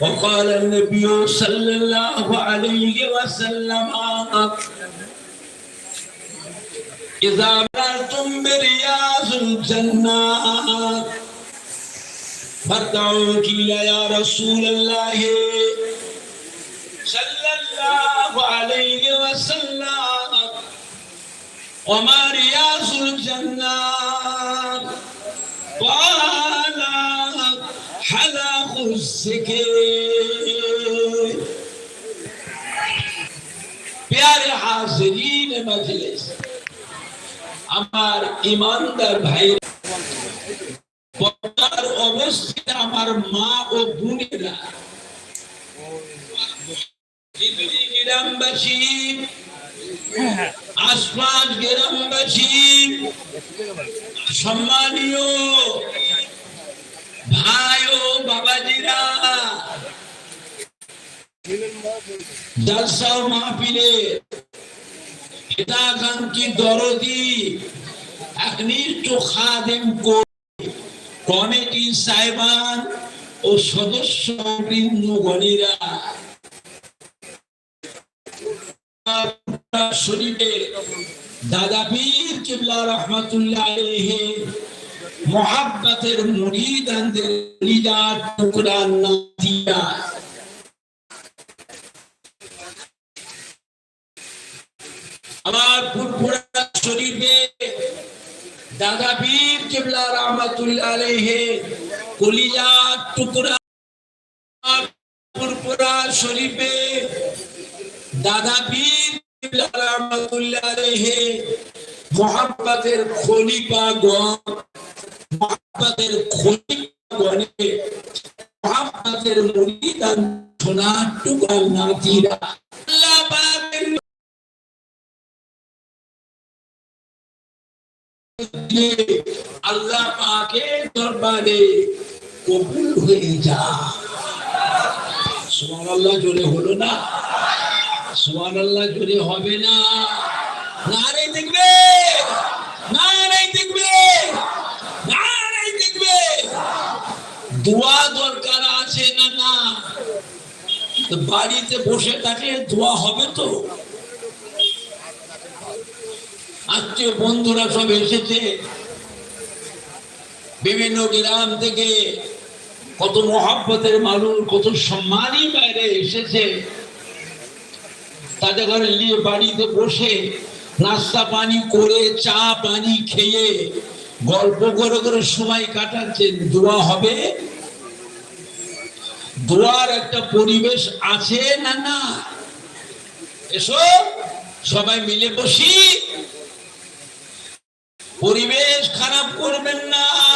وقال النبي صلى الله عليه وسلم إذا مررتم برياض الجنة فارتعوا قيل يا رسول الله. صلى الله عليه وسلم وما رياض الجنة؟ قال حلق السكين প্যারে হাজরিন মজলিস আমার ইমানদার ভাই বর্তমান অবস্থায় আমার মা ও বোনেরা পৃথিবী গ্রামবাসী আশপাশ গ্রামবাসী সম্মানীয় ভাই বাবাজিরা। জলসা মাহফিলে হিতাকাঙ্ক্ষী দরদি একনিষ্ঠ খাদেম কমিটি সাহেবান ও সদস্য বৃন্দ গণীরা। শরীফের দাদা পীর কিবলা রহমতুল্লাহ আলাইহি মোহাব্বতের মুরিদানদের লিদার টুকরা নাতিয়া আমার ফুরফুরা শরীফে দাদা পীর কিবলা রহমতুল্লাহ আলাইহি কলিজা টুকরা ফুরফুরা শরীফে দাদা পীর কিবলা রহমতুল্লাহ আলাইহি মোহাব্বতের খলিফা মোহাব্বতের মুরিদান আল্লাহ পাকের দরবারে কবুল হয়ে যা। সুমান আল্লাহ জোরে হলো না? সুমান আল্লাহ জোরে হবে না? না রে দেখবে দোয়া দরকার আছে না না? বাড়িতে বসে থাকে দোয়া হবে তো? আত্মীয় বন্ধুরা সব এসেছে। বিভিন্ন গ্রাম থেকে কত মহাব্বতের মানুষ, কত সম্মানই বাইরে এসেছে। তাদের ঘরে নিয়ে বাড়িতে বসে নাস্তা পানি করে, চা পানি খেয়ে গল্প করে করে সময় কাটাচ্ছেন। দোয়া হবে? দোয়ার একটা পরিবেশ আছে না না? এসো সবাই মিলে বসি। পরিবেশ খারাপ করবেন না।